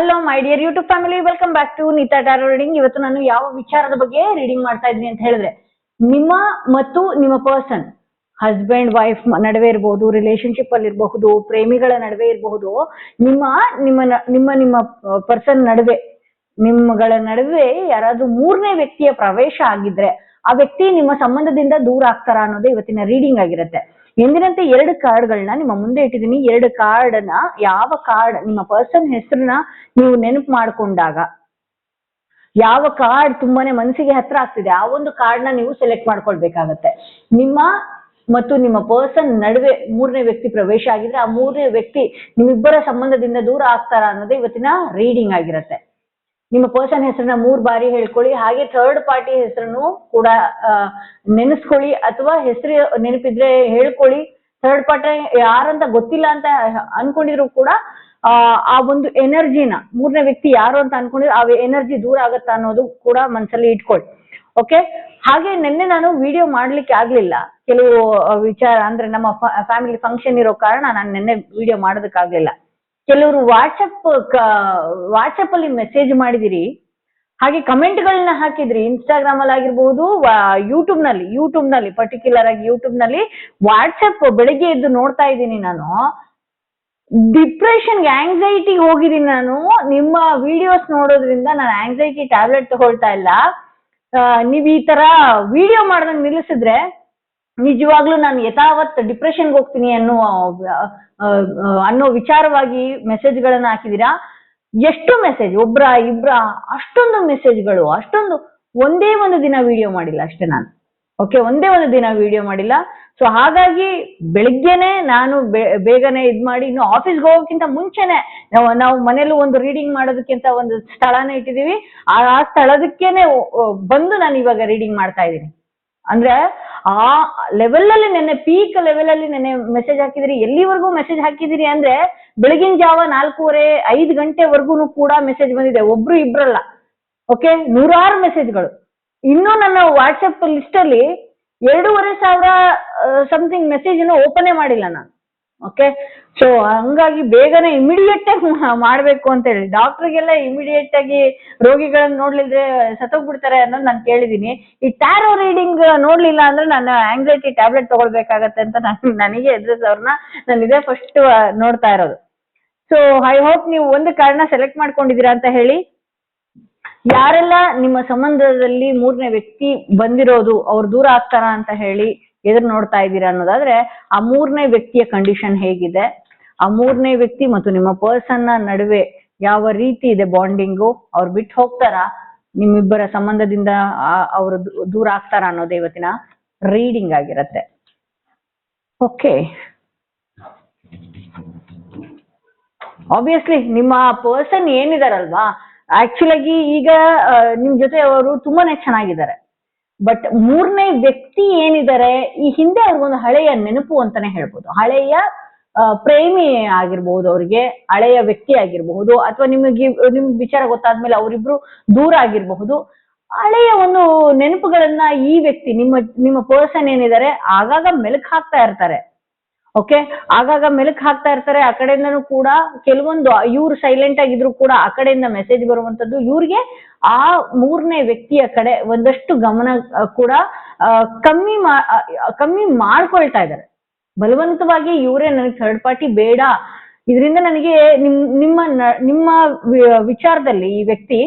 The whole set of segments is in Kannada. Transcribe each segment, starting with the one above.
Hello my dear YouTube family welcome back to Neeta tarot reading ಇವತ್ತು ನಾನು ಯಾವ ವಿಚಾರದ ಬಗ್ಗೆ ರೀಡಿಂಗ್ ಮಾಡ್ತಾ ಇದ್ದೀನಿ ಅಂತ ಹೇಳಿದ್ರೆ, ನಿಮ್ಮ ಮತ್ತು ನಿಮ್ಮ ಪರ್ಸನ್ ಹಸ್ಬೆಂಡ್ ವೈಫ್ ನಡುವೆ ಇರಬಹುದು ರಿಲೇಶನ್ಶಿಪ್ ಅಲ್ಲಿ ಇರಬಹುದು, ಪ್ರೇಮಿಗಳ ನಡುವೆ ಇರಬಹುದು, ನಿಮ್ಮ ನಿಮ್ಮ ನಿಮ್ಮ ನಿಮ್ಮ ಪರ್ಸನ್ ನಡುವೆ, ನಿಮ್ಮಗಳ ನಡುವೆ ಯಾರಾದ್ರೂ ಮೂರನೇ ವ್ಯಕ್ತಿಯ ಪ್ರವೇಶ ಆಗಿದ್ರೆ, ಆ ವ್ಯಕ್ತಿ ನಿಮ್ಮ ಸಂಬಂಧದಿಂದ ದೂರ ಆಗ್ತಾರ ಅನ್ನೋದು ಇವತ್ತಿನ ರೀಡಿಂಗ್ ಆಗಿರುತ್ತೆ. ಎಂದಿನಂತೆ ಎರಡು ಕಾರ್ಡ್ಗಳನ್ನ ನಿಮ್ಮ ಮುಂದೆ ಇಟ್ಟಿದ್ದೀನಿ. ಎರಡು ಕಾರ್ಡ್ ಕಾರ್ಡ್ನ ಯಾವ ಕಾರ್ಡ್, ನಿಮ್ಮ ಪರ್ಸನ್ ಹೆಸರನ್ನ ನೀವು ನೆನಪು ಮಾಡ್ಕೊಂಡಾಗ, ಯಾವ ಕಾರ್ಡ್ ತುಂಬಾನೇ ಮನಸ್ಸಿಗೆ ಹತ್ರ ಆಗ್ತಿದೆ, ಆ ಒಂದು ಕಾರ್ಡ್ ಕಾರ್ಡ್ನ ನೀವು ಸೆಲೆಕ್ಟ್ ಮಾಡ್ಕೊಳ್ಬೇಕಾಗತ್ತೆ. ನಿಮ್ಮ ಮತ್ತು ನಿಮ್ಮ ಪರ್ಸನ್ ನಡುವೆ ಮೂರನೇ ವ್ಯಕ್ತಿ ಪ್ರವೇಶ ಆಗಿದ್ರೆ, ಆ ಮೂರನೇ ವ್ಯಕ್ತಿ ನಿಮ್ಮಿಬ್ಬರ ಸಂಬಂಧದಿಂದ ದೂರ ಆಗ್ತಾರ ಅನ್ನೋದೇ ಇವತ್ತಿನ ರೀಡಿಂಗ್ ಆಗಿರುತ್ತೆ. ನಿಮ್ಮ ಪರ್ಸನ್ ಹೆಸರನ್ನ ಮೂರ್ ಬಾರಿ ಹೇಳ್ಕೊಳ್ಳಿ. ಹಾಗೆ ಥರ್ಡ್ ಪಾರ್ಟಿ ಹೆಸರನ್ನು ಕೂಡ ನೆನೆಸ್ಕೊಳ್ಳಿ ಅಥವಾ ಹೆಸರು ನೆನಪಿದ್ರೆ ಹೇಳ್ಕೊಳ್ಳಿ. ಥರ್ಡ್ ಪಾರ್ಟಿ ಯಾರಂತ ಗೊತ್ತಿಲ್ಲ ಅಂತ ಅನ್ಕೊಂಡಿದ್ರು ಕೂಡ, ಆ ಆ ಒಂದು ಎನರ್ಜಿನ ಮೂರನೇ ವ್ಯಕ್ತಿ ಯಾರು ಅಂತ ಅನ್ಕೊಂಡಿದ್ರು ಆ ಎನರ್ಜಿ ದೂರ ಆಗತ್ತಾ ಅನ್ನೋದು ಕೂಡ ಮನ್ಸಲ್ಲಿ ಇಟ್ಕೊಳ್ಳಿ. ಓಕೆ ಹಾಗೆ ನಿನ್ನೆ ನಾನು ವಿಡಿಯೋ ಮಾಡ್ಲಿಕ್ಕೆ ಆಗ್ಲಿಲ್ಲ. ಕೆಲವು ವಿಚಾರ ಅಂದ್ರೆ ನಮ್ಮ ಫ್ಯಾಮಿಲಿ ಫಂಕ್ಷನ್ ಇರೋ ಕಾರಣ ನಾನು ನಿನ್ನೆ ವಿಡಿಯೋ ಮಾಡೋದಕ್ಕಾಗ್ಲಿಲ್ಲ. ಕೆಲವರು ವಾಟ್ಸಪ್ ವಾಟ್ಸಪ್ ಅಲ್ಲಿ ಮೆಸೇಜ್ ಮಾಡಿದಿರಿ. ಹಾಗೆ ಕಮೆಂಟ್ ಗಳನ್ನ ಹಾಕಿದ್ರಿ. ಇನ್ಸ್ಟಾಗ್ರಾಮ್ ಅಲ್ಲಿ ಆಗಿರ್ಬಹುದು ಯೂಟ್ಯೂಬ್ನಲ್ಲಿ ಯೂಟ್ಯೂಬ್ನಲ್ಲಿ ಪರ್ಟಿಕ್ಯುಲರ್ ಆಗಿ ಯೂಟ್ಯೂಬ್ನಲ್ಲಿ ವಾಟ್ಸಪ್ ಬೆಳಿಗ್ಗೆ ಎದ್ದು ನೋಡ್ತಾ ಇದ್ದೀನಿ ನಾನು. ಡಿಪ್ರೆಷನ್ಗೆ ಆಂಗ್ಸೈಟಿಗೆ ಹೋಗಿದ್ದೀನಿ ನಾನು. ನಿಮ್ಮ ವಿಡಿಯೋಸ್ ನೋಡೋದ್ರಿಂದ ನಾನು ಆಂಗ್ಸೈಟಿ ಟ್ಯಾಬ್ಲೆಟ್ ತಗೊಳ್ತಾ ಇಲ್ಲ. ನೀವು ಈ ತರ ವಿಡಿಯೋ ಮಾಡ್ದಂಗೆ ನಿಲ್ಲಿಸಿದ್ರೆ ನಿಜವಾಗ್ಲೂ ನಾನು ಯಥಾವತ್ ಡಿಪ್ರೆಷನ್ಗೆ ಹೋಗ್ತೀನಿ ಅನ್ನೋ ಅನ್ನೋ ವಿಚಾರವಾಗಿ ಮೆಸೇಜ್ಗಳನ್ನ ಹಾಕಿದೀರಾ? ಎಷ್ಟು ಮೆಸೇಜ್ ಒಬ್ರ, ಇಬ್ರ, ಅಷ್ಟೊಂದು ಮೆಸೇಜ್ಗಳು ಅಷ್ಟೊಂದು, ಒಂದೇ ಒಂದು ದಿನ ವಿಡಿಯೋ ಮಾಡಿಲ್ಲ ಅಷ್ಟೇ ನಾನು. ಓಕೆ ಒಂದೇ ಒಂದು ದಿನ ವಿಡಿಯೋ ಮಾಡಿಲ್ಲ. ಸೊ ಹಾಗಾಗಿ ಬೆಳಿಗ್ಗೆನೆ ನಾನು ಬೇಗನೆ ಇದ್ ಮಾಡಿ, ಇನ್ನು ಆಫೀಸ್ಗೆ ಹೋಗೋಕ್ಕಿಂತ ಮುಂಚೆನೆ ನಾವು ನಾವು ಮನೇಲಿ ಒಂದು ರೀಡಿಂಗ್ ಮಾಡೋದಕ್ಕಿಂತ ಒಂದು ಸ್ಥಳನ ಇಟ್ಟಿದೀವಿ ಆ ಸ್ಥಳದಕ್ಕೇನೆ ಬಂದು ನಾನು ಇವಾಗ ರೀಡಿಂಗ್ ಮಾಡ್ತಾ ಇದ್ದೀನಿ. ಅಂದ್ರೆ ಆ ಲೆವೆಲ್ ಅಲ್ಲಿ ನೆನ್ನೆ ಪೀಕ್ ಲೆವೆಲ್ ಅಲ್ಲಿ ನೆನ್ನೆ ಮೆಸೇಜ್ ಹಾಕಿದಿರಿ. ಎಲ್ಲಿವರೆಗೂ ಮೆಸೇಜ್ ಹಾಕಿದಿರಿ ಅಂದ್ರೆ ಬೆಳಗಿನ ಜಾವ ನಾಲ್ಕೂವರೆ ಐದು ಗಂಟೆವರೆಗೂ ಕೂಡ ಮೆಸೇಜ್ ಬಂದಿದೆ. ಒಬ್ರು ಇಬ್ರಲ್ಲ. ಓಕೆ ನೂರಾರು ಮೆಸೇಜ್ಗಳು ಇನ್ನೂ ನನ್ನ ವಾಟ್ಸಪ್ ಲಿಸ್ಟ್ ಅಲ್ಲಿ ಎರಡೂವರೆ ಸಾವಿರ ಸಮಥಿಂಗ್ ಮೆಸೇಜ್ ಅನ್ನು ಓಪನೇ ಮಾಡಿಲ್ಲ ನಾನು. ಓಕೆ ಸೊ ಹಂಗಾಗಿ ಬೇಗನೆ ಇಮಿಡಿಯೇಟ್ ಆಗಿ ಮಾಡ್ಬೇಕು ಅಂತ ಹೇಳಿ. ಡಾಕ್ಟರ್ಗೆಲ್ಲ ಇಮಿಡಿಯೇಟ್ ಆಗಿ ರೋಗಿಗಳನ್ನ ನೋಡ್ಲಿದ್ರೆ ಸತ್ತೋಗ್ಬಿಡ್ತಾರೆ ಅನ್ನೋದು ನಾನು ಕೇಳಿದೀನಿ. ಈ ಟ್ಯಾರೋ ರೀಡಿಂಗ್ ನೋಡ್ಲಿಲ್ಲ ಅಂದ್ರೆ ನಾನು ಆಂಗ್ಸೈಟಿ ಟ್ಯಾಬ್ಲೆಟ್ ತಗೊಳ್ಬೇಕಾಗತ್ತೆ ಅಂತ ನಾನು, ನನಗೆ ಅವ್ರನ್ನ ನಾನು ಇದೇ ಫಸ್ಟ್ ನೋಡ್ತಾ ಇರೋದು. ಸೊ ಐ ಹೋಪ್ ನೀವು ಒಂದು ಕಾರಣ ಸೆಲೆಕ್ಟ್ ಮಾಡ್ಕೊಂಡಿದ್ದೀರಾ ಅಂತ ಹೇಳಿ. ಯಾರೆಲ್ಲ ನಿಮ್ಮ ಸಂಬಂಧದಲ್ಲಿ ಮೂರನೇ ವ್ಯಕ್ತಿ ಬಂದಿರೋದು, ಅವ್ರು ದೂರ ಆಗ್ತಾರ ಅಂತ ಹೇಳಿ. ಎದುರು ನೋಡ್ತಾ ಇದ್ದೀರಾ ಅನ್ನೋದಾದ್ರೆ, ಆ ಮೂರನೇ ವ್ಯಕ್ತಿಯ ಕಂಡೀಷನ್ ಹೇಗಿದೆ? ಆ ಮೂರನೇ ವ್ಯಕ್ತಿ ಮತ್ತು ನಿಮ್ಮ ಪರ್ಸನ್ನ ನಡುವೆ ಯಾವ ರೀತಿ ಇದೆ ಬಾಂಡಿಂಗು ಅವ್ರು ಬಿಟ್ಟು ಹೋಗ್ತಾರಾ? ನಿಮ್ಮಿಬ್ಬರ ಸಂಬಂಧದಿಂದ ಅವರು ದೂರ ಆಗ್ತಾರ ಅನ್ನೋದೇ ಇವತ್ತಿನ ರೀಡಿಂಗ್ ಆಗಿರತ್ತೆ. ಓಕೆ ಆಬ್ವಿಯಸ್ಲಿ ನಿಮ್ಮ ಪರ್ಸನ್ ಏನಿದಾರಲ್ವಾ? ಆಕ್ಚುಲ್ ಆಗಿ ಈಗ ನಿಮ್ ಜೊತೆ ಅವರು ತುಂಬಾನೇ ಚೆನ್ನಾಗಿದ್ದಾರೆ. ಬಟ್ ಮೂರನೇ ವ್ಯಕ್ತಿ ಏನಿದ್ದಾರೆ ಈ ಹಿಂದೆ ಅವ್ರಿಗೊಂದು ಹಳೆಯ ನೆನಪು ಅಂತಾನೆ ಹೇಳ್ಬೋದು. ಹಳೆಯ ಪ್ರೇಮಿ ಆಗಿರ್ಬಹುದು ಅವರಿಗೆ, ಹಳೆಯ ವ್ಯಕ್ತಿ ಆಗಿರಬಹುದು, ಅಥವಾ ನಿಮಗೆ ನಿಮ್ ವಿಚಾರ ಗೊತ್ತಾದ್ಮೇಲೆ ಅವರಿಬ್ರು ದೂರ ಆಗಿರಬಹುದು. ಹಳೆಯ ಒಂದು ನೆನಪುಗಳನ್ನ ಈ ವ್ಯಕ್ತಿ, ನಿಮ್ಮ ನಿಮ್ಮ ಪರ್ಸನ್ ಏನಿದ್ದಾರೆ ಆಗಾಗ ಮೆಲುಕು ಹಾಕ್ತಾ ಇರ್ತಾರೆ. ಓಕೆ ಆಗಾಗ ಮೆಲುಕ್ ಹಾಕ್ತಾ ಇರ್ತಾರೆ, ಆ ಕಡೆಯಿಂದನೂ ಕೂಡ ಕೆಲವೊಂದು, ಇವ್ರು ಸೈಲೆಂಟ್ ಆಗಿದ್ರು ಕೂಡ ಆ ಕಡೆಯಿಂದ ಮೆಸೇಜ್ ಬರುವಂತದ್ದು ಇವ್ರಿಗೆ ಆ ಮೂರನೇ ವ್ಯಕ್ತಿಯ ಕಡೆ ಒಂದಷ್ಟು ಗಮನ ಕೂಡ ಕಮ್ಮಿ ಮಾ ಕಮ್ಮಿ ಮಾಡ್ಕೊಳ್ತಾ ಇದ್ದಾರೆ. ಬಲವಂತವಾಗಿ ಇವರೇ ನನಗೆ ಥರ್ಡ್ ಪಾರ್ಟಿ ಬೇಡ. ಇದರಿಂದ ನನಗೆ ನಿಮ್, ನಿಮ್ಮ ನಿಮ್ಮ ವಿಚಾರದಲ್ಲಿ ಈ ವ್ಯಕ್ತಿ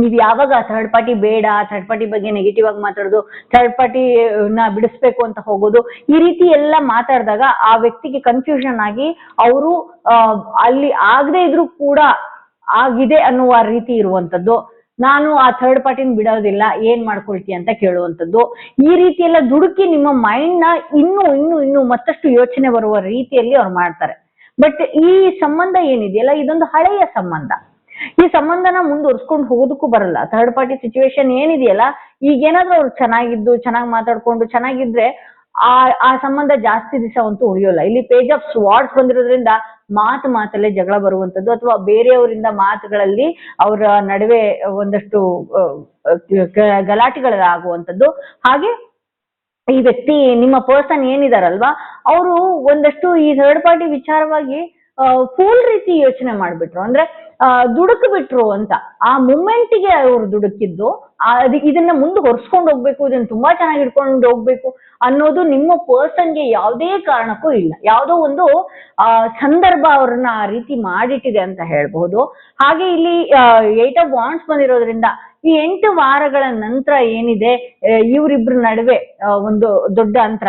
ನೀವ್ ಯಾವಾಗ ಥರ್ಡ್ ಪಾರ್ಟಿ ಬೇಡ ಥರ್ಡ್ ಪಾರ್ಟಿ ಬಗ್ಗೆ ನೆಗೆಟಿವ್ ಆಗಿ ಮಾತಾಡೋದು ಥರ್ಡ್ ಪಾರ್ಟಿ ನ ಬಿಡಿಸ್ಬೇಕು ಅಂತ ಹೋಗೋದು, ಈ ರೀತಿ ಎಲ್ಲ ಮಾತಾಡಿದಾಗ ಆ ವ್ಯಕ್ತಿಗೆ ಕನ್ಫ್ಯೂಷನ್ ಆಗಿ ಅವರು ಅಲ್ಲಿ ಆಗದೆ ಇದ್ರೂ ಕೂಡ ಆಗಿದೆ ಅನ್ನುವ ರೀತಿ ಇರುವಂತದ್ದು. ನಾನು ಆ ಥರ್ಡ್ ಪಾರ್ಟಿನ ಬಿಡೋದಿಲ್ಲ, ಏನ್ ಮಾಡ್ಕೊಳ್ತಿ ಅಂತ ಕೇಳುವಂಥದ್ದು ಈ ರೀತಿ ಎಲ್ಲ ದುಡುಕಿ ನಿಮ್ಮ ಮೈಂಡ್ನ ಇನ್ನೂ ಇನ್ನೂ ಇನ್ನೂ ಮತ್ತಷ್ಟು ಯೋಚನೆ ಬರುವ ರೀತಿಯಲ್ಲಿ ಅವ್ರು ಮಾಡ್ತಾರೆ. ಬಟ್ ಈ ಸಂಬಂಧ ಏನಿದೆಯಲ್ಲ, ಇದೊಂದು ಹಳೆಯ ಸಂಬಂಧ. ಈ ಸಂಬಂಧನ ಮುಂದುವರ್ಸ್ಕೊಂಡು ಹೋಗೋದಕ್ಕೂ ಬರಲ್ಲ. ಥರ್ಡ್ ಪಾರ್ಟಿ ಸಿಚುವೇಶನ್ ಏನಿದೆಯಲ್ಲ ಈಗ ಈಗೇನಾದ್ರೂ ಅವ್ರು ಚೆನ್ನಾಗಿದ್ದು, ಚೆನ್ನಾಗಿ ಮಾತಾಡ್ಕೊಂಡು, ಚೆನ್ನಾಗಿದ್ರೆ ಆ ಆ ಸಂಬಂಧ ಜಾಸ್ತಿ ದಿವಸ ಅಂತೂ ಉಳಿಯೋಲ್ಲ. ಇಲ್ಲಿ ಪೇಜ್ ಆಫ್ ಸ್ವಾರ್ಡ್ಸ್ ಬಂದಿರೋದ್ರಿಂದ ಮಾತು ಮಾತಲ್ಲೇ ಜಗಳ ಬರುವಂತದ್ದು, ಅಥವಾ ಬೇರೆಯವರಿಂದ ಮಾತುಗಳಲ್ಲಿ ಅವರ ನಡುವೆ ಒಂದಷ್ಟು ಗಲಾಟೆಗಳಾಗುವಂಥದ್ದು ಹಾಗೆ ಈ ವ್ಯಕ್ತಿ, ನಿಮ್ಮ ಪರ್ಸನ್ ಏನಿದಾರಲ್ವಾ, ಅವರು ಒಂದಷ್ಟು ಈ ಥರ್ಡ್ ಪಾರ್ಟಿ ವಿಚಾರವಾಗಿ ಫೂಲ್ ರೀತಿ ಯೋಚನೆ ಮಾಡ್ಬಿಟ್ರು. ಅಂದ್ರೆ ದುಡುಕು ಬಿಟ್ರು ಅಂತ. ಆ ಮೂಮೆಂಟಿಗೆ ಅವ್ರು ದುಡುಕಿದ್ದು ಅದ್- ಇದನ್ನ ಮುಂದೆ ಹೊರ್ಸ್ಕೊಂಡು ಹೋಗ್ಬೇಕು, ಇದನ್ನ ತುಂಬಾ ಚೆನ್ನಾಗಿ ಇಟ್ಕೊಂಡು ಹೋಗ್ಬೇಕು ಅನ್ನೋದು ನಿಮ್ಮ ಪರ್ಸನ್ಗೆ ಯಾವುದೇ ಕಾರಣಕ್ಕೂ ಇಲ್ಲ. ಯಾವುದೋ ಒಂದು, ಆ, ಸಂದರ್ಭ ಅವ್ರನ್ನ ಆ ರೀತಿ ಮಾಡಿಟ್ಟಿದೆ ಅಂತ ಹೇಳ್ಬಹುದು. ಹಾಗೆ ಇಲ್ಲಿ ಏಟ್ ಆಫ್ ವಾಂಡ್ಸ್ ಬಂದಿರೋದ್ರಿಂದ ಈ ಎಂಟು ವಾರಗಳ ನಂತರ ಏನಿದೆ ಇವರಿಬ್ರ ನಡುವೆ ಒಂದು ದೊಡ್ಡ ಅಂತರ.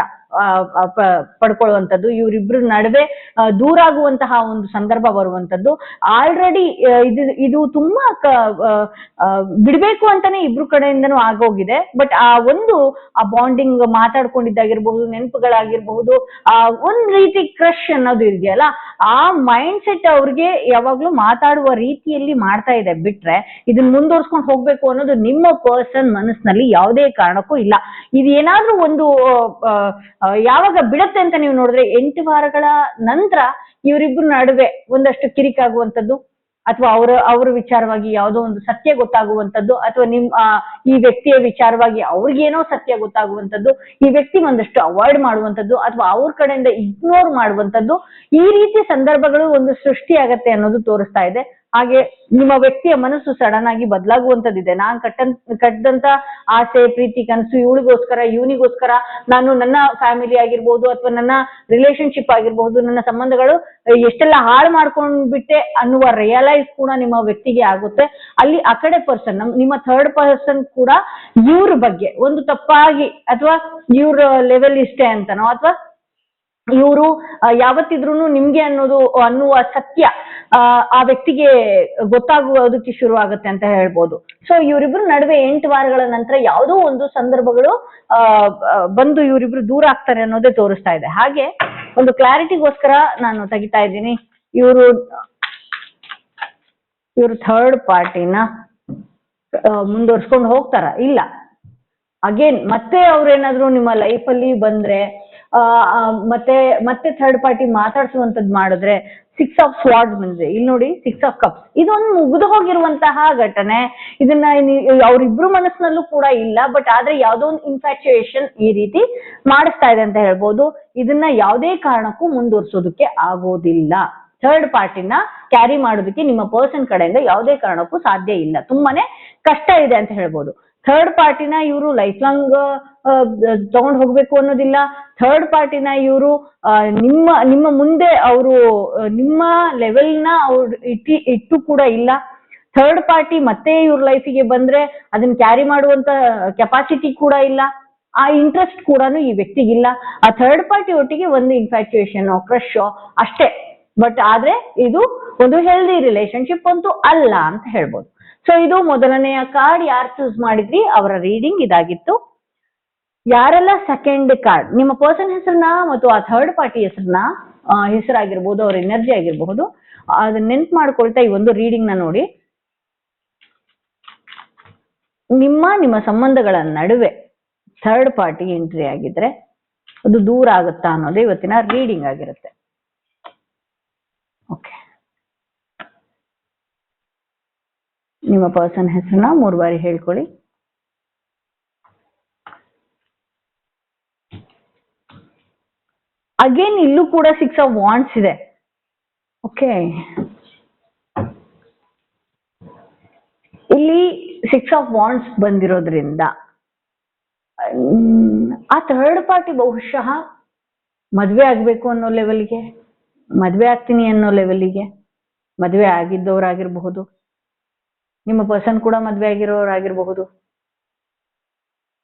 ಪಡ್ಕೊಳ್ಳುವಂಥದ್ದು, ಇವರಿಬ್ರು ನಡುವೆ ದೂರ ಆಗುವಂತಹ ಒಂದು ಸಂದರ್ಭ ಬರುವಂತದ್ದು ಆಲ್ರೆಡಿ ಇದು ಇದು ತುಂಬಾ ಬಿಡಬೇಕು ಅಂತಾನೆ ಇಬ್ರು ಕಡೆಯಿಂದನೂ ಆಗೋಗಿದೆ. ಬಟ್ ಆ ಒಂದು, ಆ ಬಾಂಡಿಂಗ್ ಮಾತಾಡ್ಕೊಂಡಿದ್ದಾಗಿರ್ಬಹುದು, ನೆನಪುಗಳಾಗಿರ್ಬಹುದು, ಆ ಒಂದ್ ರೀತಿ ಕ್ರಶ್ ಅನ್ನೋದು ಇದೆಯಲ್ಲ ಆ ಮೈಂಡ್ ಸೆಟ್ ಅವ್ರಿಗೆ ಯಾವಾಗ್ಲೂ ಮಾತಾಡುವ ರೀತಿಯಲ್ಲಿ ಮಾಡ್ತಾ ಇದೆ. ಬಿಟ್ರೆ ಇದನ್ನ ಮುಂದುವರ್ಸ್ಕೊಂಡು ಹೋಗ್ಬೇಕು ಅನ್ನೋದು ನಿಮ್ಮ ಪರ್ಸನ್ ಮನಸ್ಸಿನಲ್ಲಿ ಯಾವುದೇ ಕಾರಣಕ್ಕೂ ಇಲ್ಲ. ಇದು ಏನಾದ್ರೂ ಒಂದು ಯಾವಾಗ ಬಿಡತ್ತೆ ಅಂತ ನೀವು ನೋಡಿದ್ರೆ ಎಂಟು ವಾರಗಳ ನಂತರ ಇವರಿಬ್ರು ನಡುವೆ ಒಂದಷ್ಟು ಕಿರಿಕಾಗುವಂಥದ್ದು ಅಥವಾ ಅವರ ಅವರ ವಿಚಾರವಾಗಿ ಯಾವುದೋ ಒಂದು ಸತ್ಯ ಗೊತ್ತಾಗುವಂಥದ್ದು ಅಥವಾ ನಿಮ್ ಈ ವ್ಯಕ್ತಿಯ ವಿಚಾರವಾಗಿ ಅವ್ರಿಗೇನೋ ಸತ್ಯ ಗೊತ್ತಾಗುವಂಥದ್ದು, ಈ ವ್ಯಕ್ತಿ ಒಂದಷ್ಟು ಅವಾಯ್ಡ್ ಮಾಡುವಂಥದ್ದು ಅಥವಾ ಅವ್ರ ಕಡೆಯಿಂದ ಇಗ್ನೋರ್ ಮಾಡುವಂಥದ್ದು ಈ ರೀತಿ ಸಂದರ್ಭಗಳು ಒಂದು ಸೃಷ್ಟಿಯಾಗತ್ತೆ ಅನ್ನೋದು ತೋರಿಸ್ತಾ ಇದೆ. ಹಾಗೆ ನಿಮ್ಮ ವ್ಯಕ್ತಿಯ ಮನಸ್ಸು ಸಡನ್ ಆಗಿ ಬದಲಾಗುವಂತದ್ದಿದೆ ನಾನ್ ಕಟ್ಟನ್ ಕಟ್ಟದಂತ ಆಸೆ, ಪ್ರೀತಿ, ಕನಸು ಇವಳಿಗೋಸ್ಕರ, ಇವನಿಗೋಸ್ಕರ ನಾನು ನನ್ನ ಫ್ಯಾಮಿಲಿ ಆಗಿರ್ಬೋದು ಅಥವಾ ನನ್ನ ರಿಲೇಶನ್ಶಿಪ್ ಆಗಿರ್ಬಹುದು ನನ್ನ ಸಂಬಂಧಗಳು ಎಷ್ಟೆಲ್ಲ ಹಾಳು ಮಾಡ್ಕೊಂಡ್ಬಿಟ್ಟೆ ಅನ್ನುವ ರಿಯಲೈಸ್ ಕೂಡ ನಿಮ್ಮ ವ್ಯಕ್ತಿಗೆ ಆಗುತ್ತೆ. ಅಲ್ಲಿ ಆ ಕಡೆ ಪರ್ಸನ್ ನಿಮ್ಮ ಥರ್ಡ್ ಪರ್ಸನ್ ಕೂಡ ಇವ್ರ ಬಗ್ಗೆ, ಒಂದು ತಪ್ಪಾಗಿ ಅಥವಾ ಇವ್ರ ಲೆವೆಲ್ ಇಷ್ಟೇ ಅಂತನೋ ಅಥವಾ ಇವರು ಯಾವತ್ತಿದ್ರು ನಿಮ್ಗೆ ಅನ್ನೋದು ಅನ್ನುವ ಸತ್ಯ ಆ, ವ್ಯಕ್ತಿಗೆ ಗೊತ್ತಾಗುವುದಕ್ಕೆ ಶುರು ಆಗುತ್ತೆ ಅಂತ ಹೇಳ್ಬೋದು. ಸೊ ಇವರಿಬ್ರು ನಡುವೆ ಎಂಟು ವಾರಗಳ ನಂತರ ಯಾವುದೋ ಒಂದು ಸಂದರ್ಭಗಳು ಬಂದು ಇವರಿಬ್ರು ದೂರ ಆಗ್ತಾರೆ ಅನ್ನೋದೇ ತೋರಿಸ್ತಾ ಇದೆ. ಹಾಗೆ ಒಂದು ಕ್ಲಾರಿಟಿಗೋಸ್ಕರ ನಾನು ತೆಗಿತಾ ಇದ್ದೀನಿ. ಇವರು ಇವರು ಥರ್ಡ್ ಪಾರ್ಟಿನ ಮುಂದುವರ್ಸ್ಕೊಂಡು ಹೋಗ್ತಾರ? ಇಲ್ಲ. ಅಗೇನ್ ಮತ್ತೆ ಅವ್ರೇನಾದ್ರು ನಿಮ್ಮ ಲೈಫಲ್ಲಿ ಬಂದ್ರೆ ಮತ್ತೆ ಮತ್ತೆ ಥರ್ಡ್ ಪಾರ್ಟಿ ಮಾತಾಡ್ಸುವಂತದ್ ಮಾಡಿದ್ರೆ ಸಿಕ್ಸ್ ಆಫ್ ಸ್ವಾರ್ಡ್ಸ್ ಬಂದ್ರೆ ಇಲ್ಲಿ ನೋಡಿ ಸಿಕ್ಸ್ ಆಫ್ ಕಪ್ಸ್ ಇದೊಂದು ಮುಗಿದು ಹೋಗಿರುವಂತಹ ಘಟನೆ. ಇದನ್ನ ಅವರಿಬ್ರು ಮನಸ್ಸಿನಲ್ಲೂ ಕೂಡ ಇಲ್ಲ ಬಟ್ ಆದ್ರೆ ಯಾವ್ದೋ ಒಂದು ಇನ್ಫ್ಯಾಚುಯೇಷನ್ ಈ ರೀತಿ ಮಾಡಿಸ್ತಾ ಇದೆ ಅಂತ ಹೇಳ್ಬೋದು. ಇದನ್ನ ಯಾವುದೇ ಕಾರಣಕ್ಕೂ ಮುಂದುವರ್ಸೋದಕ್ಕೆ ಆಗೋದಿಲ್ಲ. ಥರ್ಡ್ ಪಾರ್ಟಿನ ಕ್ಯಾರಿ ಮಾಡೋದಕ್ಕೆ ನಿಮ್ಮ ಪರ್ಸನ್ ಕಡೆಯಿಂದ ಯಾವುದೇ ಕಾರಣಕ್ಕೂ ಸಾಧ್ಯ ಇಲ್ಲ. ತುಂಬಾನೇ ಕಷ್ಟ ಇದೆ ಅಂತ ಹೇಳ್ಬೋದು. ಥರ್ಡ್ ಪಾರ್ಟಿನ ಇವರು ಲೈಫ್ ಲಾಂಗ್ ತಗೊಂಡ್ ಹೋಗ್ಬೇಕು ಅನ್ನೋದಿಲ್ಲ. ಥರ್ಡ್ ಪಾರ್ಟಿನ ಇವರು ನಿಮ್ಮ ನಿಮ್ಮ ಮುಂದೆ ಅವರು ನಿಮ್ಮ ಲೆವೆಲ್ನ ಅವ್ರು ಇಟ್ಟಿ, ಇಟ್ಟು ಕೂಡ ಇಲ್ಲ. ಥರ್ಡ್ ಪಾರ್ಟಿ ಮತ್ತೆ ಇವ್ರ ಲೈಫಿಗೆ ಬಂದ್ರೆ ಅದನ್ನ ಕ್ಯಾರಿ ಮಾಡುವಂತ ಕೆಪಾಸಿಟಿ ಕೂಡ ಇಲ್ಲ. ಆ ಇಂಟ್ರೆಸ್ಟ್ ಕೂಡ ಈ ವ್ಯಕ್ತಿಗಿಲ್ಲ ಆ ಥರ್ಡ್ ಪಾರ್ಟಿ ಒಟ್ಟಿಗೆ ಒಂದು ಇನ್ಫ್ಯಾಚುಯೇಷನ್ ಕ್ರಶ್ ಅಷ್ಟೇ. ಬಟ್ ಆದ್ರೆ ಇದು ಒಂದು ಹೆಲ್ದಿ ರಿಲೇಶನ್ಶಿಪ್ ಅಂತೂ ಅಲ್ಲ ಅಂತ ಹೇಳ್ಬೋದು. ಸೊ ಇದು ಮೊದಲನೆಯ ಕಾರ್ಡ್ ಯಾರು ಚೂಸ್ ಮಾಡಿದ್ರಿ? ಅವರ ರೀಡಿಂಗ್ ಇದಾಗಿತ್ತು. ಯಾರೆಲ್ಲ ಸೆಕೆಂಡ್ ಕಾರ್ಡ್ ನಿಮ್ಮ ಪರ್ಸನ್ ಹೆಸರನ್ನ ಮತ್ತು ಆ ಥರ್ಡ್ ಪಾರ್ಟಿ ಹೆಸರನ್ನ ಹೆಸರಾಗಿರ್ಬೋದು, ಅವ್ರ ಎನರ್ಜಿ ಆಗಿರಬಹುದು ಅದನ್ನ ನೆನ್ಪು ಮಾಡ್ಕೊಳ್ತಾ ಈ ಒಂದು ರೀಡಿಂಗ್ನ ನೋಡಿ. ನಿಮ್ಮ ನಿಮ್ಮ ಸಂಬಂಧಗಳ ನಡುವೆ ಥರ್ಡ್ ಪಾರ್ಟಿ ಎಂಟ್ರಿ ಆಗಿದ್ರೆ ಅದು ದೂರ ಆಗುತ್ತಾ ಅನ್ನೋದು ಇವತ್ತಿನ ರೀಡಿಂಗ್ ಆಗಿರುತ್ತೆ. ಓಕೆ ನಿಮ್ಮ ಪರ್ಸನ್ ಹೆಸರನ್ನ ಮೂರು ಬಾರಿ ಹೇಳ್ಕೊಳ್ಳಿ. ಅಗೇನ್ ಇಲ್ಲೂ ಕೂಡ ಸಿಕ್ಸ್ ಆಫ್ ವಾಂಟ್ಸ್ ಇದೆ. ಓಕೆ ಇಲ್ಲಿ ಸಿಕ್ಸ್ ಆಫ್ ವಾಂಟ್ಸ್ ಬಂದಿರೋದ್ರಿಂದ ಆ ಥರ್ಡ್ ಪಾರ್ಟಿ ಬಹುಶಃ ಮದ್ವೆ ಆಗ್ಬೇಕು ಅನ್ನೋ ಲೆವೆಲ್ಗೆ ಮದುವೆ ಆಗ್ತೀನಿ ಅನ್ನೋ ಲೆವೆಲ್ಗೆ ಮದುವೆ ಆಗಿದ್ದವರಾಗಿರಬಹುದು. ನಿಮ್ಮ ಪರ್ಸನ್ ಕೂಡ ಮದ್ವೆ ಆಗಿರೋರಾಗಿರಬಹುದು.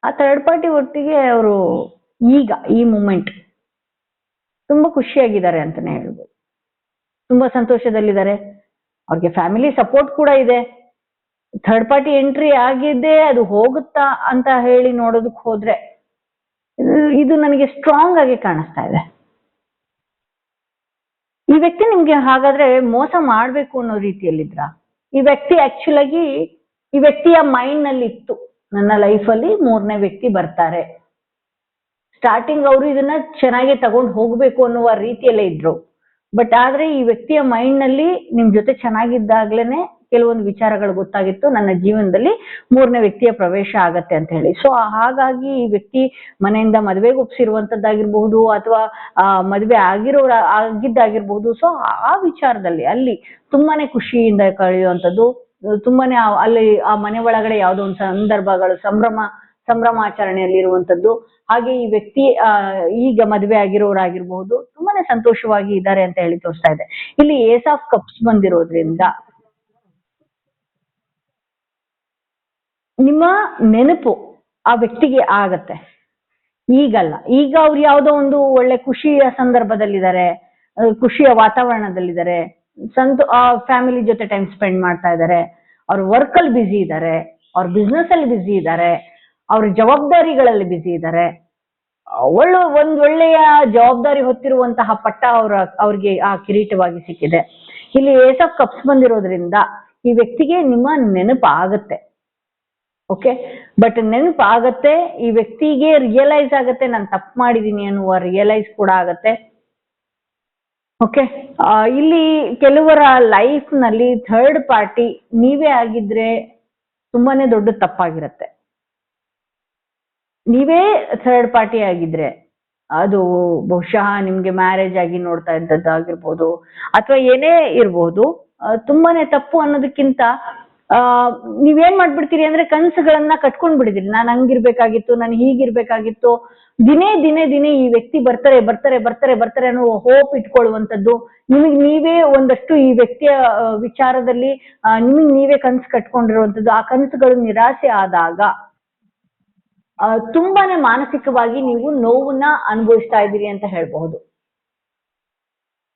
ಆ ಥರ್ಡ್ ಪಾರ್ಟಿ ಒಟ್ಟಿಗೆ ಅವರು ಈಗ ಈ ಮೂಮೆಂಟ್ ತುಂಬಾ ಖುಷಿಯಾಗಿದ್ದಾರೆ ಅಂತಾನೆ ಹೇಳ್ಬೋದು. ತುಂಬಾ ಸಂತೋಷದಲ್ಲಿದ್ದಾರೆ. ಅವ್ರಿಗೆ ಫ್ಯಾಮಿಲಿ ಸಪೋರ್ಟ್ ಕೂಡ ಇದೆ. ಥರ್ಡ್ ಪಾರ್ಟಿ ಎಂಟ್ರಿ ಆಗಿದೆ ಅದು ಹೋಗುತ್ತಾ ಅಂತ ಹೇಳಿ ನೋಡೋದಕ್ಕೆ ಹೋದ್ರೆ ಇದು- ನನಗೆ ಸ್ಟ್ರಾಂಗ್ ಆಗಿ ಕಾಣಿಸ್ತಾ ಇದೆ. ಈ ವ್ಯಕ್ತಿ ನಿಮ್ಗೆ ಹಾಗಾದ್ರೆ ಮೋಸ ಮಾಡ್ಬೇಕು ಅನ್ನೋ ರೀತಿಯಲ್ಲಿದ್ರ? ಈ ವ್ಯಕ್ತಿ ಆಕ್ಚುಲ್ ಆಗಿ ಈ ವ್ಯಕ್ತಿಯ ಮೈಂಡ್ನಲ್ಲಿ ಇತ್ತು ನನ್ನ ಲೈಫಲ್ಲಿ ಮೂರನೇ ವ್ಯಕ್ತಿ ಬರ್ತಾರೆ. ಸ್ಟಾರ್ಟಿಂಗ್ ಅವರು ಇದನ್ನ ಚೆನ್ನಾಗಿ ತಗೊಂಡು ಹೋಗ್ಬೇಕು ಅನ್ನುವ ರೀತಿಯಲ್ಲೇ ಇದ್ರು. ಬಟ್ ಆದ್ರೆ ಈ ವ್ಯಕ್ತಿಯ ಮೈಂಡ್ನಲ್ಲಿ ನಿಮ್ ಜೊತೆ ಚೆನ್ನಾಗಿದ್ದಾಗ್ಲೇನೆ ಕೆಲವೊಂದು ವಿಚಾರಗಳು ಗೊತ್ತಾಗಿತ್ತು. ನನ್ನ ಜೀವನದಲ್ಲಿ ಮೂರನೇ ವ್ಯಕ್ತಿಯ ಪ್ರವೇಶ ಆಗತ್ತೆ ಅಂತ ಹೇಳಿ. ಸೊ ಹಾಗಾಗಿ ಈ ವ್ಯಕ್ತಿ ಮನೆಯಿಂದ ಮದುವೆಗೆ ಒಪ್ಸಿರುವಂತದ್ದಾಗಿರ್ಬಹುದು ಅಥವಾ, ಆ, ಮದುವೆ ಆಗಿರೋ ಆಗಿದ್ದಾಗಿರ್ಬಹುದು. ಸೊ ಆ ವಿಚಾರದಲ್ಲಿ ಅಲ್ಲಿ ತುಂಬಾನೇ ಖುಷಿಯಿಂದ ಕಳೆಯುವಂಥದ್ದು ತುಂಬಾನೇ ಅಲ್ಲಿ ಆ ಮನೆ ಒಳಗಡೆ ಯಾವುದೋ ಒಂದು ಸಂದರ್ಭಗಳು, ಸಂಭ್ರಮ ಸಂಭ್ರಮಾಚರಣೆಯಲ್ಲಿ ಇರುವಂತದ್ದು ಹಾಗೆ ಈ ವ್ಯಕ್ತಿ ಈಗ ಮದುವೆ ಆಗಿರೋರಾಗಿರ್ಬಹುದು. ತುಂಬಾನೇ ಸಂತೋಷವಾಗಿ ಇದ್ದಾರೆ ಅಂತ ಹೇಳಿ ತೋರಿಸ್ತಾ ಇದೆ. ಇಲ್ಲಿ ಏಸ್ ಆಫ್ ಕಪ್ಸ್ ಬಂದಿರೋದ್ರಿಂದ ನಿಮ್ಮ ನೆನಪು ಆ ವ್ಯಕ್ತಿಗೆ ಆಗತ್ತೆ. ಈಗಲ್ಲ. ಈಗ ಅವ್ರು ಯಾವುದೋ ಒಂದು ಒಳ್ಳೆ ಖುಷಿಯ ಸಂದರ್ಭದಲ್ಲಿದ್ದಾರೆ ಖುಷಿಯ ವಾತಾವರಣದಲ್ಲಿದ್ದಾರೆ, ಸಂತ, ಆ ಫ್ಯಾಮಿಲಿ ಜೊತೆ ಟೈಮ್ ಸ್ಪೆಂಡ್ ಮಾಡ್ತಾ ಇದ್ದಾರೆ, ಅವ್ರ ವರ್ಕ್ ಅಲ್ಲಿ ಬ್ಯುಸಿ ಇದ್ದಾರೆ, ಅವ್ರ ಬಿಸ್ನೆಸ್ ಅಲ್ಲಿ ಬ್ಯುಸಿ ಇದ್ದಾರೆ, ಅವ್ರ ಜವಾಬ್ದಾರಿಗಳಲ್ಲಿ ಬ್ಯುಸಿ ಇದ್ದಾರೆ. ಒಳ್ಳೆ ಒಂದ್ ಒಳ್ಳೆಯ ಜವಾಬ್ದಾರಿ ಹೊತ್ತಿರುವಂತಹ ಪಟ್ಟ ಅವ್ರ, ಅವ್ರಿಗೆ ಆ ಕಿರೀಟವಾಗಿ ಸಿಕ್ಕಿದೆ. ಇಲ್ಲಿ ಏಸ್ ಆಫ್ ಕಪ್ಸ್ ಬಂದಿರೋದ್ರಿಂದ ಈ ವ್ಯಕ್ತಿಗೆ ನಿಮ್ಮ ನೆನಪು ಆಗತ್ತೆ. ಓಕೆ ಬಟ್ ನೆನಪು ಆಗತ್ತೆ ಈ ವ್ಯಕ್ತಿಗೆ ರಿಯಲೈಸ್ ಆಗತ್ತೆ, ನಾನು ತಪ್ಪು ಮಾಡಿದೀನಿ ಅನ್ನುವ ರಿಯಲೈಸ್ ಕೂಡ ಆಗತ್ತೆ. ಓಕೆ ಇಲ್ಲಿ ಕೆಲವರ ಲೈಫ್ನಲ್ಲಿ ಥರ್ಡ್ ಪಾರ್ಟಿ ನೀವೇ ಆಗಿದ್ರೆ ತುಂಬಾನೇ ದೊಡ್ಡ ತಪ್ಪಾಗಿರತ್ತೆ. ನೀವೇ ಥರ್ಡ್ ಪಾರ್ಟಿ ಆಗಿದ್ರೆ, ಅದು ಬಹುಶಃ ನಿಮ್ಗೆ ಮ್ಯಾರೇಜ್ ಆಗಿ ನೋಡ್ತಾ ಇದ್ದದ್ದಾಗಿರ್ಬೋದು, ಅಥವಾ ಏನೇ ಇರ್ಬೋದು ತುಂಬಾನೇ ತಪ್ಪು ಅನ್ನೋದಕ್ಕಿಂತ ಆ, ನೀವೇನ್ ಮಾಡ್ಬಿಡ್ತೀರಿ ಅಂದ್ರೆ ಕನಸುಗಳನ್ನ ಕಟ್ಕೊಂಡ್ ಬಿಡಿದಿರಿ. ನಾನು ಹಂಗಿರ್ಬೇಕಾಗಿತ್ತು, ನಾನು ಹೀಗಿರ್ಬೇಕಾಗಿತ್ತು. ದಿನೇ ದಿನೇ ದಿನೇ ಈ ವ್ಯಕ್ತಿ ಬರ್ತಾರೆ ಬರ್ತಾರೆ ಬರ್ತಾರೆ ಬರ್ತಾರೆ ಅನ್ನೋ ಹೋಪ್ ಇಟ್ಕೊಳ್ಳುವಂಥದ್ದು ನಿಮಗೆ ನೀವೇ ಒಂದಷ್ಟು ಈ ವ್ಯಕ್ತಿಯ ವಿಚಾರದಲ್ಲಿ ನಿಮಗ್ ನೀವೇ ಕನ್ಸು ಕಟ್ಕೊಂಡಿರುವಂಥದ್ದು. ಆ ಕನಸುಗಳು ನಿರಾಸೆ ಆದಾಗ ತುಂಬಾನೇ ಮಾನಸಿಕವಾಗಿ ನೀವು ನೋವನ್ನ ಅನುಭವಿಸ್ತಾ ಇದ್ದೀರಿ ಅಂತ ಹೇಳ್ಬಹುದು.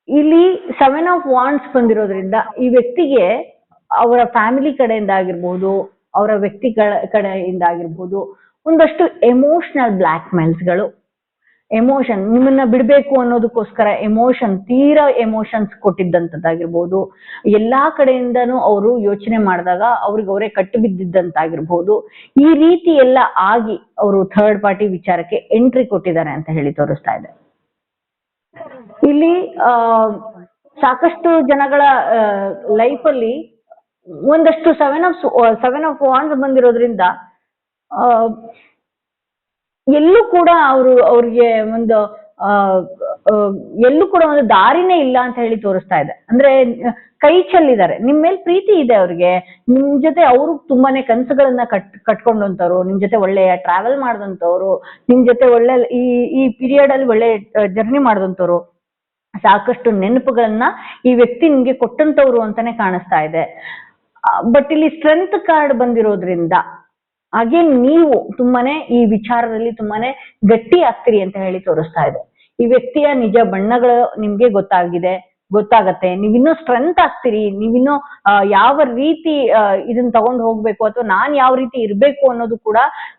ಇಲ್ಲಿ ಸೆವೆನ್ ಆಫ್ ವಾಂಡ್ಸ್ ಬಂದಿರೋದ್ರಿಂದ ಈ ವ್ಯಕ್ತಿಗೆ ಅವರ ಫ್ಯಾಮಿಲಿ ಕಡೆಯಿಂದ ಆಗಿರ್ಬೋದು ಅವರ ವ್ಯಕ್ತಿಗಳ ಕಡೆಯಿಂದ ಆಗಿರ್ಬೋದು ಒಂದಷ್ಟು ಎಮೋಷನಲ್ ಬ್ಲ್ಯಾಕ್ ಮೇಲ್ಸ್ಗಳು ಎಮೋಷನ್ ನಿಮ್ಮನ್ನ ಬಿಡಬೇಕು ಅನ್ನೋದಕ್ಕೋಸ್ಕರ ಎಮೋಷನ್ ತೀರಾ ಎಮೋಷನ್ಸ್ ಕೊಟ್ಟಿದ್ದಂಥದ್ದಾಗಿರ್ಬೋದು. ಎಲ್ಲಾ ಕಡೆಯಿಂದನೂ ಅವರು ಯೋಚನೆ ಮಾಡಿದಾಗ ಅವ್ರಿಗೆ ಅವರೇ ಕಟ್ಟು ಬಿದ್ದಿದ್ದಂತಾಗಿರ್ಬೋದು. ಈ ರೀತಿ ಎಲ್ಲ ಆಗಿ ಅವರು ಥರ್ಡ್ ಪಾರ್ಟಿ ವಿಚಾರಕ್ಕೆ ಎಂಟ್ರಿ ಕೊಟ್ಟಿದ್ದಾರೆ ಅಂತ ಹೇಳಿ ತೋರಿಸ್ತಾ ಇದೆ. ಇಲ್ಲಿ ಸಾಕಷ್ಟು ಜನಗಳ ಲೈಫಲ್ಲಿ ಒಂದಷ್ಟು seven of seven of wands ಬಂದಿರೋದ್ರಿಂದ ಎಲ್ಲೂ ಕೂಡ ಅವರು, ಅವ್ರಿಗೆ ಒಂದು ಎಲ್ಲೂ ಕೂಡ ಒಂದು ದಾರಿನೇ ಇಲ್ಲ ಅಂತ ಹೇಳಿ ತೋರಿಸ್ತಾ ಇದೆ. ಅಂದ್ರೆ, ಕೈ ಚೆಲ್ಲಿದ್ದಾರೆ. ನಿಮ್ ಮೇಲೆ ಪ್ರೀತಿ ಇದೆ ಅವ್ರಿಗೆ. ನಿಮ್ ಜೊತೆ ಅವರು ತುಂಬಾನೇ ಕನಸುಗಳನ್ನ ಕಟ್, ಕಟ್ಕೊಂಡಂತವ್ರು, ನಿಮ್ ಜೊತೆ ಒಳ್ಳೆಯ ಟ್ರಾವೆಲ್ ಮಾಡಿದಂಥವ್ರು ನಿಮ್ ಜೊತೆ ಒಳ್ಳೆ ಈ ಈ ಪೀರಿಯಡ್ ಅಲ್ಲಿ ಒಳ್ಳೆ ಜರ್ನಿ ಮಾಡಿದಂಥವ್ರು ಸಾಕಷ್ಟು ನೆನಪುಗಳನ್ನ ಈ ವ್ಯಕ್ತಿ ನಿಮ್ಗೆ ಕೊಟ್ಟಂತವ್ರು ಅಂತಾನೆ ಕಾಣಿಸ್ತಾ ಇದೆ. ಬಟ್ ಇಲ್ಲಿ ಸ್ಟ್ರೆಂತ್ ಕಾರ್ಡ್ ಬಂದಿರೋದ್ರಿಂದ ಹಾಗೆ ನೀವು ತುಂಬಾನೇ ಈ ವಿಚಾರದಲ್ಲಿ ತುಂಬಾನೇ ಗಟ್ಟಿ ಆಗ್ತೀರಿ ಅಂತ ಹೇಳಿ ತೋರಿಸ್ತಾ ಇದೆ. ಈ ವ್ಯಕ್ತಿಯ ನಿಜ ಬಣ್ಣಗಳು ನಿಮ್ಗೆ ಗೊತ್ತಾಗಿದೆ, ಗೊತ್ತಾಗತ್ತೆ. ನೀವಿನ್ನೂ ಸ್ಟ್ರೆಂತ್ ಆಗ್ತೀರಿ ನೀವಿನ್ನೂ ಯಾವ ರೀತಿ ಇದನ್ನ ತಗೊಂಡು ಹೋಗ್ಬೇಕು ಅಥವಾ ನಾನ್ ಯಾವ ರೀತಿ ಇರ್ಬೇಕು ಅನ್ನೋದು ಕೂಡ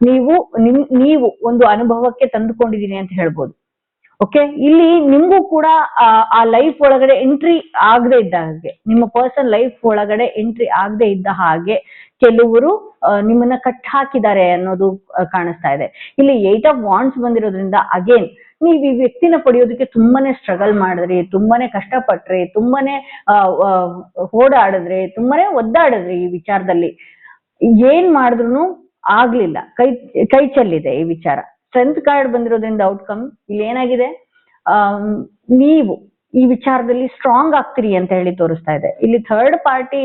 ನೀವು ನಿಮ್, ನೀವು ಒಂದು ಅನುಭವಕ್ಕೆ ತಂದುಕೊಂಡಿದ್ದೀನಿ ಅಂತ ಹೇಳ್ಬೋದು. ಓಕೆ ಇಲ್ಲಿ ನಿಮ್ಗೂ ಕೂಡ ಆ, ಲೈಫ್ ಒಳಗಡೆ ಎಂಟ್ರಿ ಆಗದೆ ಇದ್ದ ಹಾಗೆ ನಿಮ್ಮ ಪರ್ಸನ್ ಲೈಫ್ ಒಳಗಡೆ ಎಂಟ್ರಿ ಆಗದೆ ಇದ್ದ ಹಾಗೆ ಕೆಲವರು ನಿಮ್ಮನ್ನ ಕಟ್ ಹಾಕಿದ್ದಾರೆ ಅನ್ನೋದು ಕಾಣಿಸ್ತಾ ಇದೆ. ಇಲ್ಲಿ ಏಟ್ ಆಫ್ ವಾಂಡ್ಸ್ ಬಂದಿರೋದ್ರಿಂದ ಅಗೇನ್ ನೀವು ಈ ವ್ಯಕ್ತಿನ ಪಡೆಯೋದಕ್ಕೆ ತುಂಬಾನೇ ಸ್ಟ್ರಗಲ್ ಮಾಡಿದ್ರಿ ತುಂಬಾನೇ ಕಷ್ಟಪಟ್ರಿ ತುಂಬಾನೇ ಓಡಾಡಿದ್ರಿ ತುಂಬಾನೇ ಒದ್ದಾಡಿದ್ರಿ ಈ ವಿಚಾರದಲ್ಲಿ. ಏನ್ ಮಾಡಿದ್ರು ಆಗ್ಲಿಲ್ಲ. ಕೈ ಕೈ ಚೆಲ್ಲಿದೆ ಈ ವಿಚಾರ. ಸ್ಟ್ರೆಂತ್ ಕಾರ್ಡ್ ಬಂದಿರೋದ್ರಿಂದ ಔಟ್ಕಮ್ ಇಲ್ಲಿ ಏನಾಗಿದೆ ನೀವು ಈ ವಿಚಾರದಲ್ಲಿ ಸ್ಟ್ರಾಂಗ್ ಆಗ್ತೀರಿ ಅಂತ ಹೇಳಿ ತೋರಿಸ್ತಾ ಇದೆ. ಇಲ್ಲಿ ಥರ್ಡ್ ಪಾರ್ಟಿ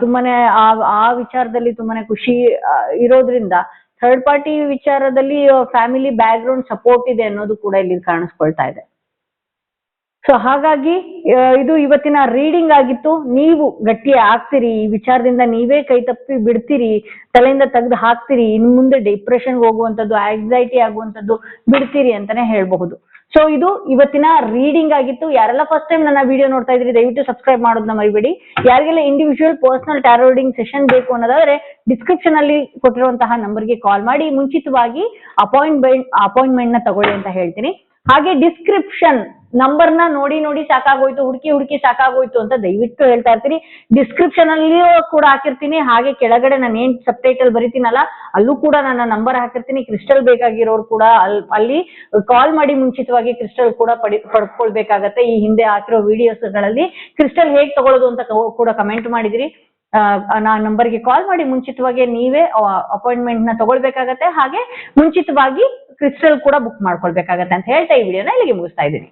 ತುಂಬಾನೇ ಆ ಆ ವಿಚಾರದಲ್ಲಿ ತುಂಬಾನೇ ಖುಷಿ ಇರೋದ್ರಿಂದ ಥರ್ಡ್ ಪಾರ್ಟಿ ವಿಚಾರದಲ್ಲಿ ಫ್ಯಾಮಿಲಿ ಬ್ಯಾಕ್ ಗ್ರೌಂಡ್ ಸಪೋರ್ಟ್ ಇದೆ ಅನ್ನೋದು ಕೂಡ ಇಲ್ಲಿ ಕಾಣಿಸ್ಕೊಳ್ತಾ ಇದೆ. ಸೊ ಹಾಗಾಗಿ ಇದು ಇವತ್ತಿನ ರೀಡಿಂಗ್ ಆಗಿತ್ತು. ನೀವು ಗಟ್ಟಿ ಆಗ್ತೀರಿ ಈ ವಿಚಾರದಿಂದ ನೀವೇ ಕೈ ತಪ್ಪಿ ಬಿಡ್ತೀರಿ, ತಲೆಯಿಂದ ತೆಗೆದು ಹಾಕ್ತೀರಿ ಇನ್ ಮುಂದೆ ಡಿಪ್ರೆಷನ್ ಹೋಗುವಂಥದ್ದು ಆಂಗ್ಸೈಟಿ ಆಗುವಂಥದ್ದು ಬಿಡ್ತೀರಿ ಅಂತಾನೆ ಹೇಳ್ಬಹುದು. ಸೊ ಇದು ಇವತ್ತಿನ ರೀಡಿಂಗ್ ಆಗಿತ್ತು. ಯಾರೆಲ್ಲ ಫಸ್ಟ್ ಟೈಮ್ ನನ್ನ ವಿಡಿಯೋ ನೋಡ್ತಾ ಇದ್ರಿ ದಯವಿಟ್ಟು ಸಬ್ಸ್ಕ್ರೈಬ್ ಮಾಡೋದನ್ನ ಮರಿಬೇಡಿ. ಯಾರಿಗೆಲ್ಲ individual personal tarot reading session ಬೇಕು ಅನ್ನೋದಾದ್ರೆ ಡಿಸ್ಕ್ರಿಪ್ಷನ್ ಅಲ್ಲಿ ಕೊಟ್ಟಿರುವಂತಹ ನಂಬರ್ಗೆ ಕಾಲ್ ಮಾಡಿ, ಮುಂಚಿತವಾಗಿ ಅಪಾಯಿಂಟ್ಮೆಂಟ್ ಅಪಾಯಿಂಟ್ಮೆಂಟ್ನ ತಗೊಳ್ಳಿ ಅಂತ ಹೇಳ್ತೀನಿ. ಹಾಗೆ ಡಿಸ್ಕ್ರಿಪ್ಷನ್ ನಂಬರ್ನ ನೋಡಿ ನೋಡಿ ಸಾಕಾಗೋಯ್ತು, ಹುಡುಕಿ ಹುಡುಕಿ ಸಾಕಾಗೋಯ್ತು ಅಂತ ದಯವಿಟ್ಟು ಹೇಳ್ತಾ ಇರ್ತೀರಿ ಡಿಸ್ಕ್ರಿಪ್ಷನ್ ಅಲ್ಲಿಯೂ ಕೂಡ ಹಾಕಿರ್ತೀನಿ. ಹಾಗೆ ಕೆಳಗಡೆ ನಾನು ಏನ್ ಸಬ್ ಟೈಟಲ್ ಬರಿತೀನಲ್ಲ, ಅಲ್ಲೂ ಕೂಡ ನನ್ನ ನಂಬರ್ ಹಾಕಿರ್ತೀನಿ. ಕ್ರಿಸ್ಟಲ್ ಬೇಕಾಗಿರೋರು ಕೂಡ ಅಲ್, ಅಲ್ಲಿ ಕಾಲ್ ಮಾಡಿ ಮುಂಚಿತವಾಗಿ ಕ್ರಿಸ್ಟಲ್ ಕೂಡ ಪಡಿ, ಪಡ್ಕೊಳ್ಬೇಕಾಗತ್ತೆ. ಈ ಹಿಂದೆ ಹಾಕಿರೋ ವಿಡಿಯೋಸ್ಗಳಲ್ಲಿ ಕ್ರಿಸ್ಟಲ್ ಹೇಗ್ ತಗೊಳ್ಳೋದು ಅಂತ ಕೂಡ ಕಮೆಂಟ್ ಮಾಡಿದಿರಿ. ನಾ ನಂಬರ್ಗೆ ಕಾಲ್ ಮಾಡಿ ಮುಂಚಿತವಾಗಿ ನೀವೇ ಅಪಾಯಿಂಟ್ಮೆಂಟ್ನ ತಗೊಳ್ಬೇಕಾಗತ್ತೆ. ಹಾಗೆ ಮುಂಚಿತವಾಗಿ ಕ್ರಿಸ್ಟಲ್ ಕೂಡ ಬುಕ್ ಮಾಡ್ಕೊಳ್ಬೇಕಾಗತ್ತೆ ಅಂತ ಹೇಳ್ತಾ ಈ ವಿಡಿಯೋನ ಇಲ್ಲಿಗೆ ಮುಗಿಸ್ತಾ ಇದ್ದೀನಿ.